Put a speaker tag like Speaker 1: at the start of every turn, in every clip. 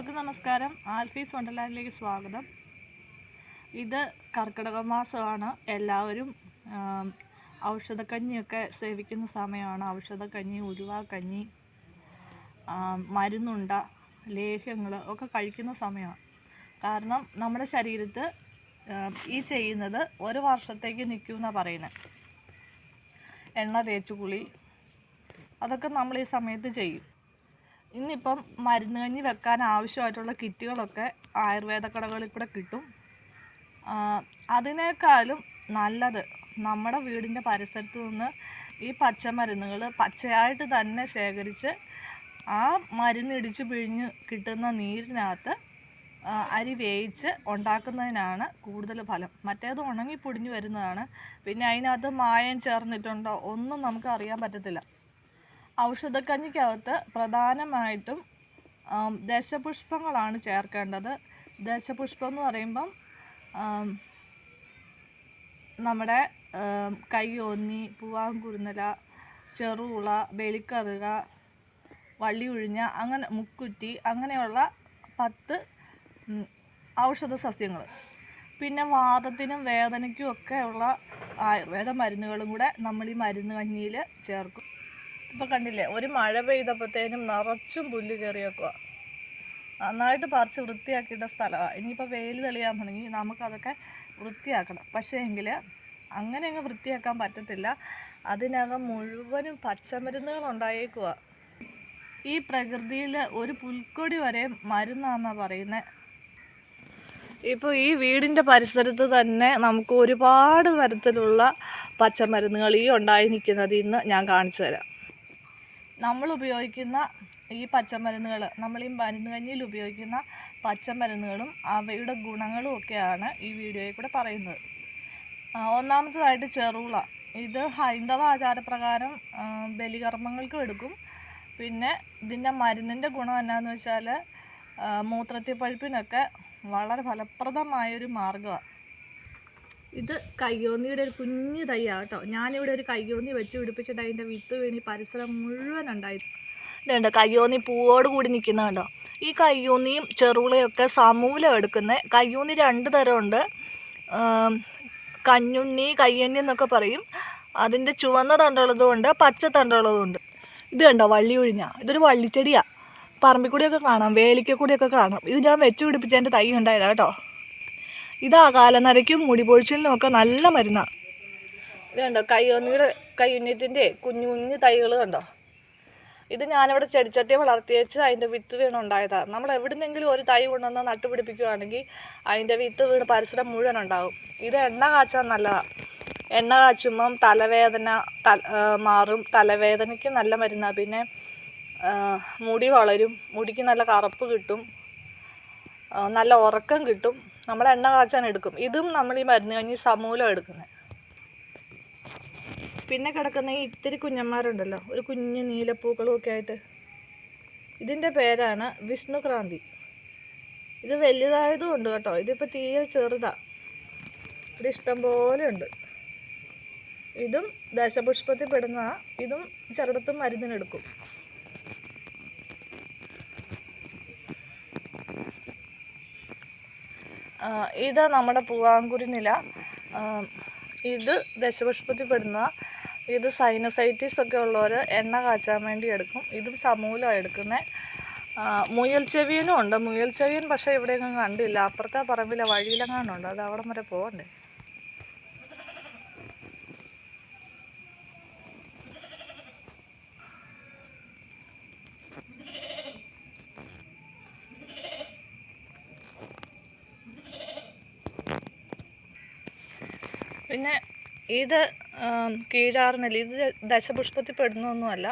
Speaker 1: എല്ലാവർക്കും നമസ്കാരം. ആൽഫീസ് വണ്ടർലാൻഡിലേക്ക് സ്വാഗതം. ഇത് കർക്കിടക മാസമാണ് എല്ലാവരും ഔഷധക്കഞ്ഞിയൊക്കെ സേവിക്കുന്ന സമയമാണ്. ഔഷധക്കഞ്ഞി ഉരുവാക്കഞ്ഞി മരുന്നുണ്ട ലേഹ്യങ്ങൾ ഒക്കെ കഴിക്കുന്ന സമയമാണ്. കാരണം നമ്മുടെ ശരീരത്ത് ഈ ചെയ്യുന്നത് ഒരു വർഷത്തേക്ക് നിൽക്കും എന്നാണ് പറയുന്നത്. എണ്ണ തേച്ച് കുളി അതൊക്കെ നമ്മൾ ഈ സമയത്ത് ചെയ്യും. ഇന്നിപ്പം മരുന്ന് കഞ്ഞി വെക്കാൻ ആവശ്യമായിട്ടുള്ള കിറ്റുകളൊക്കെ ആയുർവേദ കടകളിൽ കൂടെ കിട്ടും. അതിനേക്കാളും നല്ലത് നമ്മുടെ വീടിന്റെ പരിസരത്ത് നിന്ന് ഈ പച്ചമരുന്നുകൾ പച്ചയായിട്ട് തന്നെ ശേഖരിച്ച് ആ മരുന്ന് ഇടിച്ച് പിഴിഞ്ഞ് കിട്ടുന്ന നീരിനകത്ത് അരി വേവിച്ച് ഉണ്ടാക്കുന്നതിനാണ് കൂടുതൽ ഫലം. മറ്റേത് ഉണങ്ങി പൊടിഞ്ഞു വരുന്നതാണ്. പിന്നെ അതിനകത്ത് മായം ചേർന്നിട്ടുണ്ടോ ഒന്നും നമുക്ക് അറിയാൻ പറ്റത്തില്ല. ഔഷധക്കഞ്ഞിക്കകത്ത് പ്രധാനമായിട്ടും ദശപുഷ്പങ്ങളാണ് ചേർക്കേണ്ടത്. ദശപുഷ്പം എന്ന് പറയുമ്പം നമ്മുടെ കയ്യോന്നി പൂവാങ്കുരുന്നല ചെറുള വെളിക്കറുക വള്ളി ഉഴിഞ്ഞ അങ്ങനെ മുക്കുറ്റി അങ്ങനെയുള്ള പത്ത് ഔഷധ സസ്യങ്ങൾ പിന്നെ വാദത്തിനും വേദനയ്ക്കും ഒക്കെയുള്ള ആയുർവേദ മരുന്നുകളും കൂടെ നമ്മൾ ഈ മരുന്ന് കഞ്ഞിയിൽ ചേർക്കും. ഇപ്പം കണ്ടില്ലേ ഒരു മഴ പെയ്തപ്പോഴത്തേനും നിറച്ചും പുല്ല് കയറി വെക്കുക നന്നായിട്ട് പറിച്ച് വൃത്തിയാക്കിയിട്ട സ്ഥലമാണ് ഇനിയിപ്പോൾ വെയിൽ തെളിയാൻ തുടങ്ങി നമുക്കതൊക്കെ വൃത്തിയാക്കണം. പക്ഷേ എങ്കിൽ അങ്ങനെ അങ്ങ് വൃത്തിയാക്കാൻ പറ്റത്തില്ല. അതിനകം മുഴുവനും പച്ചമരുന്നുകൾ ഉണ്ടായേക്കുക ഈ പ്രകൃതിയിൽ ഒരു പുൽക്കൊടി വരെ മരുന്നാണെന്നാണ് പറയുന്നത് ഇപ്പോൾ ഈ വീടിന്റെ പരിസരത്ത് തന്നെ നമുക്ക് ഒരുപാട് തരത്തിലുള്ള പച്ചമരുന്നുകൾ ഈ ഉണ്ടായി നിൽക്കുന്നത് ഇന്ന് ഞാൻ കാണിച്ചു തരാം. നമ്മൾ ഉപയോഗിക്കുന്ന ഈ പച്ചമരുന്നുകൾ നമ്മൾ ഈ മരുന്ന് കഞ്ഞിയിൽ ഉപയോഗിക്കുന്ന പച്ചമരുന്നുകളും അവയുടെ ഗുണങ്ങളും ഒക്കെയാണ് ഈ വീഡിയോയിൽ കൂടെ പറയുന്നത്. ഒന്നാമത്തതായിട്ട് ചെറുള. ഇത് ഹൈന്ദവ ആചാരപ്രകാരം ബലികർമ്മങ്ങൾക്കും എടുക്കും. പിന്നെ ഇതിന്റെ മരുന്നിന്റെ ഗുണം എന്നാന്ന് വെച്ചാൽ മൂത്രത്തിൽ പഴുപ്പിനൊക്കെ വളരെ ഫലപ്രദമായൊരു മാർഗമാണ് ഇത് കയ്യോന്നിയുടെ ഒരു കുഞ്ഞു തൈയാണ് കേട്ടോ. ഞാനിവിടെ ഒരു കയ്യോന്നി വെച്ച് പിടിപ്പിച്ചിട്ട് അതിന്റെ വിത്ത് വീണി പരിസരം മുഴുവൻ ഉണ്ടായി. ഇതുണ്ട് കയ്യോന്നി പൂവോട് കൂടി നിൽക്കുന്ന കണ്ടോ? ഈ കയ്യോന്നിയും ചെറുളയൊക്കെ സമൂലം എടുക്കുന്നത് കയ്യൂന്നി രണ്ട് തരമുണ്ട്. കഞ്ഞുണ്ണി കയ്യണ്ണി എന്നൊക്കെ പറയും. അതിന്റെ ചുവന്ന തണ്ടുള്ളതും ഉണ്ട് പച്ച തണ്ടുള്ളതും ഉണ്ട്. ഇത് കണ്ടോ വള്ളി ഒഴിഞ്ഞ ഇതൊരു വള്ളിച്ചെടിയാണ് പറമ്പിൽ കൂടിയൊക്കെ കാണാം വേലിക്കൂടിയൊക്കെ കാണാം. ഇത് ഞാൻ വെച്ച് പിടിപ്പിച്ചതിന്റെ തൈ ഉണ്ടായതാണ് കേട്ടോ. ഇതാ കാലനരയ്ക്കും മുടിപൊഴിച്ചിലിനും ഒക്കെ നല്ല മരുന്നാണ് ഇതുണ്ടോ കണ്ടോ? കയ്യുന്നീറ്റിന്റെ കുഞ്ഞു കുഞ്ഞു തൈകൾ കണ്ടോ? ഇത് ഞാനിവിടെ ചെടിച്ചട്ടി വളർത്തി വെച്ച് അതിന്റെ വിത്ത് വീണ് ഉണ്ടായതാണ് നമ്മൾ എവിടുന്നെങ്കിലും ഒരു തൈ കൊണ്ടുവന്ന് നട്ടുപിടിപ്പിക്കുകയാണെങ്കിൽ അതിന്റെ വിത്ത് വീണ് പരിസരം മുഴുവൻ ഉണ്ടാകും ഇത് എണ്ണ കാച്ചാൻ നല്ലതാണ് എണ്ണ കാച്ചുമ്പം തലവേദന തല മാറും. തലവേദനയ്ക്ക് നല്ല മരുന്നാണ് പിന്നെ മുടി വളരും. മുടിക്ക് നല്ല കറുപ്പ് കിട്ടും. നല്ല ഉറക്കം കിട്ടും. നമ്മൾ എണ്ണ കാച്ചാൻ എടുക്കും. ഇതും നമ്മൾ ഈ മരുന്ന് കഞ്ഞി സമൂലം എടുക്കുന്നത് പിന്നെ കിടക്കുന്ന ഈ ഇത്തിരി കുഞ്ഞന്മാരുണ്ടല്ലോ. ഒരു കുഞ്ഞ് നീലപ്പൂക്കളും ഒക്കെ ആയിട്ട്. ഇതിന്റെ പേരാണ് വിഷ്ണുക്രാന്തി. ഇത് വലുതായതും ഉണ്ട് കേട്ടോ. ഇതിപ്പോൾ തീരെ ചെറുതാ. ഇത് ഇഷ്ടം പോലെ ഉണ്ട്. ഇതും ദശപുഷ്പത്തിൽ പെടുന്ന ഇതും ചെറുടത്തും മരുന്നിനെടുക്കും. ഇത് നമ്മുടെ പൂവാങ്കുരി നില. ഇത് ദശപുഷ്പത്തിൽ പെടുന്ന ഇത് സൈനസൈറ്റിസ് ഒക്കെ ഉള്ളവർ എണ്ണ കാച്ചാൻ വേണ്ടി എടുക്കും. ഇതും സമൂലമാണ് എടുക്കുന്നത് മുയൽ ചെവിയനും ഉണ്ട്. മുയൽ ചെവിയൻ പക്ഷേ ഇവിടെയൊന്നും കണ്ടില്ല. അപ്പുറത്തെ പറമ്പിലെ വഴിയിലെങ്ങാണ്ടുണ്ട് അത് അവിടം വരെ പോകണ്ടേ പിന്നെ ഇത് കീഴാറിനല്ല ഇത് ദശപുഷ്പത്തിൽ പെടുന്നൊന്നുമല്ല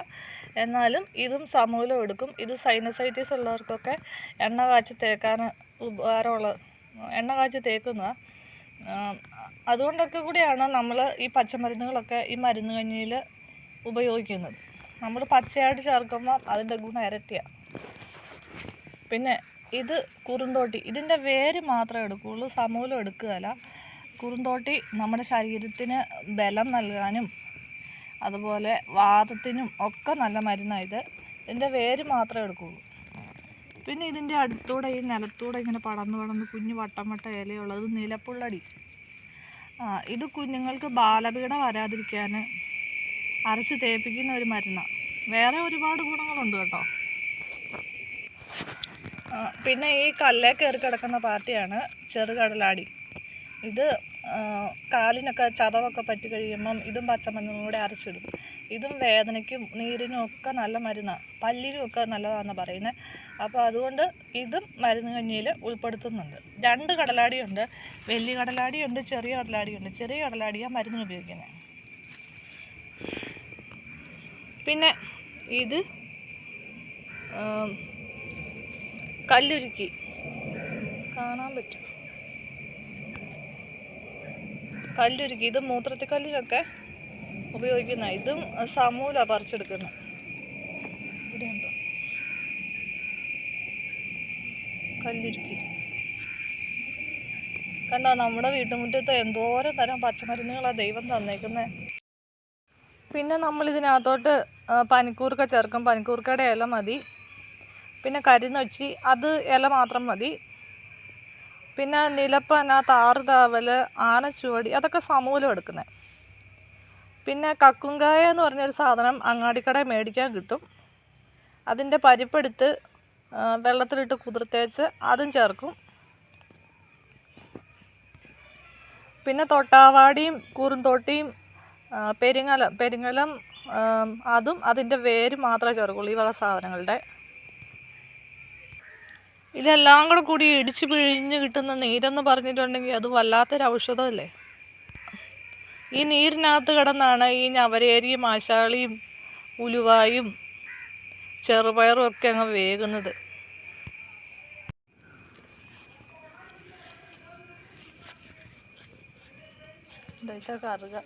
Speaker 1: എന്നാലും ഇതും സമൂലം എടുക്കും. ഇത് സൈനസൈറ്റിസ് ഉള്ളവർക്കൊക്കെ എണ്ണ കാച്ചി തേക്കാൻ ഉപകാരമുള്ള എണ്ണ കാച്ചി തേക്കുന്ന അതുകൊണ്ടൊക്കെ കൂടിയാണ് നമ്മൾ ഈ പച്ചമരുന്നുകളൊക്കെ ഈ മരുന്ന് കഞ്ഞിയിൽ ഉപയോഗിക്കുന്നത്. നമ്മൾ പച്ചയായിട്ട് ചേർക്കുമ്പോൾ അതിന്റെ ഗുണം ഇരട്ടിയാണ് പിന്നെ ഇത് കുറുന്തോട്ടി ഇതിന്റെ വേര് മാത്രമേ എടുക്കുകയുള്ളൂ സമൂലം എടുക്കുകയില്ല. കുറുന്തോട്ടി നമ്മുടെ ശരീരത്തിന് ബലം നൽകാനും അതുപോലെ വാദത്തിനും ഒക്കെ നല്ല മരുന്നാണ് ഇത് ഇതിന്റെ വേര് മാത്രമേ എടുക്കുകയുള്ളൂ പിന്നെ ഇതിന്റെ അടുത്തൂടെ ഈ നിലത്തൂടെ ഇങ്ങനെ പടന്ന് പടന്ന് കുഞ്ഞു വട്ടം വട്ട ഇലയുള്ളത് നിലപ്പുള്ളടി. ഇത് കുഞ്ഞുങ്ങൾക്ക് ബാലപീഠ വരാതിരിക്കാൻ അരച്ച് തേപ്പിക്കുന്ന ഒരു മരുന്നാണ് വേറെ ഒരുപാട് ഗുണങ്ങളുണ്ട് കേട്ടോ. പിന്നെ ഈ കല്ലേ കയറി കിടക്കുന്ന പാർട്ടിയാണ് ചെറുകടലാടി. ഇത് കാലിനൊക്കെ ചതവൊക്കെ പറ്റി കഴിയുമ്പം ഇതും പച്ചമഞ്ഞളും കൂടെ അരച്ചിടും. ഇതും വേദനയ്ക്കും നീരിനും ഒക്കെ നല്ല മരുന്നാണ് പല്ലിനും ഒക്കെ നല്ലതാണെന്ന് പറയുന്നത് അപ്പോൾ അതുകൊണ്ട് ഇതും മരുന്ന് കഞ്ഞിയിൽ ഉൾപ്പെടുത്തുന്നുണ്ട്. രണ്ട് കടലാടിയുണ്ട്. വലിയ കടലാടിയുണ്ട് ചെറിയ കടലാടിയുണ്ട്. ചെറിയ കടലാടിയാണ് മരുന്നിന് ഉപയോഗിക്കുന്നത് പിന്നെ ഇത് കല്ലുരുക്കി. കാണാൻ പറ്റും. കല്ലുരുക്കി. ഇത് മൂത്രത്തിക്കല്ലിനൊക്കെ ഉപയോഗിക്കുന്ന ഇതും സമൂല പറിച്ചെടുക്കുന്നു. ഇവിടെ ഉണ്ടോ കല്ലുരുക്കി. കണ്ടോ നമ്മുടെ വീട്ടുമുറ്റത്ത് എന്തോരം തരം പച്ചമരുന്നുകളാണ് ദൈവം തന്നേക്കുന്നത് പിന്നെ നമ്മൾ ഇതിനകത്തോട്ട് പനിക്കൂർക്ക ചേർക്കും. പനിക്കൂർക്കയുടെ ഇല മതി. പിന്നെ കരിനൊച്ചി അത് ഇല മാത്രം മതി. പിന്നെ നിലപ്പന താറുതാവൽ ആനച്ചുവടി അതൊക്കെ സമൂലം എടുക്കുന്നത് പിന്നെ കക്കുങ്കായ എന്ന് പറഞ്ഞൊരു സാധനം അങ്ങാടിക്കടയിൽ മേടിക്കാൻ കിട്ടും. അതിന്റെ പരിപ്പെടുത്ത് വെള്ളത്തിലിട്ട് കുതിർത്തേച്ച് അതും ചേർക്കും. പിന്നെ തൊട്ടാവാടിയും കുറുന്തോട്ടിയും ആ, പെരിങ്ങലം പെരിങ്ങലം അതും അതിന്റെ വേര് മാത്രമേ ചേർക്കുള്ളൂ ഈ വക സാധനങ്ങളുടെ. ഇതെല്ലാം കൂടെ കൂടി ഇടിച്ച് പിഴിഞ്ഞ് കിട്ടുന്ന നീരെന്ന് പറഞ്ഞിട്ടുണ്ടെങ്കിൽ അത് വല്ലാത്തൊരു ഔഷധമല്ലേ? ഈ നീരിനകത്ത് കിടന്നാണ് ഈ ഞവരേരിയും ആശാളിയും ഉലുവായും ചെറുപയറും ഒക്കെ അങ്ങ് വേകുന്നത്. കറുക.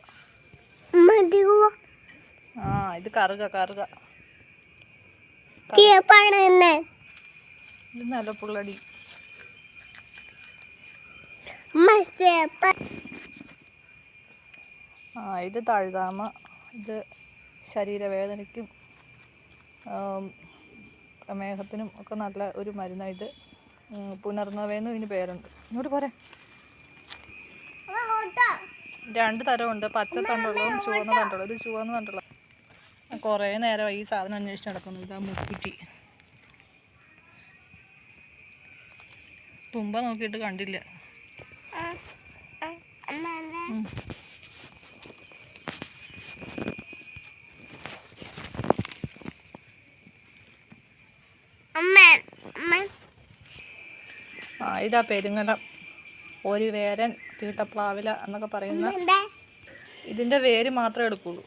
Speaker 1: ആ ഇത് കറുക കറുക. ഇത് നിലപ്പുള്ളടി ആ ഇത് തഴുതാമ. ഇത് ശരീരവേദനയ്ക്കും പ്രമേഹത്തിനും ഒക്കെ നല്ല ഒരു മരുന്നാണ് ഇത്. ഉം, പുനർനവേന്നും ഇതിന് പേരുണ്ട്. ഇങ്ങോട്ട് പോരെ. രണ്ട് തരമുണ്ട്. പച്ച തണ്ടുള്ളതും ചുവന്ന തണ്ടുള്ളതും. ഇത് ചുവന്ന തണ്ടുള്ള കുറേ നേരം ഈ സാധനം അന്വേഷിച്ച് നടക്കുന്നു. ഇതാ മുക്കുറ്റി. തുമ്പ നോക്കിയിട്ട് കണ്ടില്ല. ഇതാ പെരുങ്ങലം. ഒരു വേരൻ തീട്ടപ്ലാവില എന്നൊക്കെ പറയുന്ന ഇതിന്റെ വേര് മാത്രമേ എടുക്കുള്ളൂ.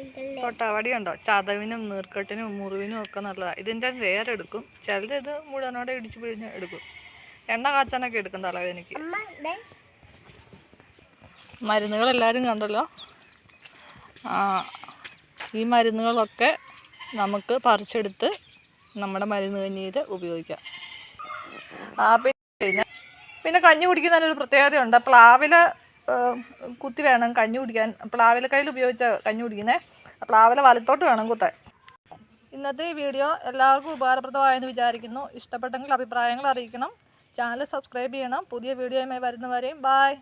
Speaker 2: ഇത് ഇതല്ലേ?
Speaker 1: തൊട്ടാവടി ഉണ്ടോ ചതവിനും നീർക്കെട്ടിനും മുറിവിനും ഒക്കെ നല്ലതാണ് ഇതിന്റെ വേറെടുക്കും ചിലർ ഇത് മുഴുവനോടെ ഇടിച്ച് പിഴിഞ്ഞ് എടുക്കും. എണ്ണ കാച്ചാനൊക്കെ എടുക്കും തലവേദനയ്ക്ക്
Speaker 2: ദേ.
Speaker 1: മരുന്നുകൾ എല്ലാവരും കണ്ടല്ലോ? ആ, ഈ മരുന്നുകളൊക്കെ നമുക്ക് പറിച്ചെടുത്ത് നമ്മുടെ മരുന്ന് കഞ്ഞിയിൽ ഉപയോഗിക്കാം. ആ പിന്നെ പിന്നെ കഞ്ഞി കുടിക്കുന്നതിനൊരു പ്രത്യേകതയുണ്ട്. പ്ലാവില കുത്തി വേണം കഞ്ഞി കുടിക്കാൻ. പ്ലാവിലെ കയ്യിൽ ഉപയോഗിച്ച കഞ്ഞി കുടിക്കുന്നത് പ്ലാവില വലത്തോട്ട് വേണം കുത്താൻ. ഇന്നത്തെ ഈ വീഡിയോ എല്ലാവർക്കും ഉപകാരപ്രദമായെന്ന് വിചാരിക്കുന്നു. ഇഷ്ടപ്പെട്ടെങ്കിൽ അഭിപ്രായങ്ങൾ അറിയിക്കണം. ചാനൽ സബ്സ്ക്രൈബ് ചെയ്യണം. പുതിയ വീഡിയോയുമായി വരുന്നവരെയും ബായ്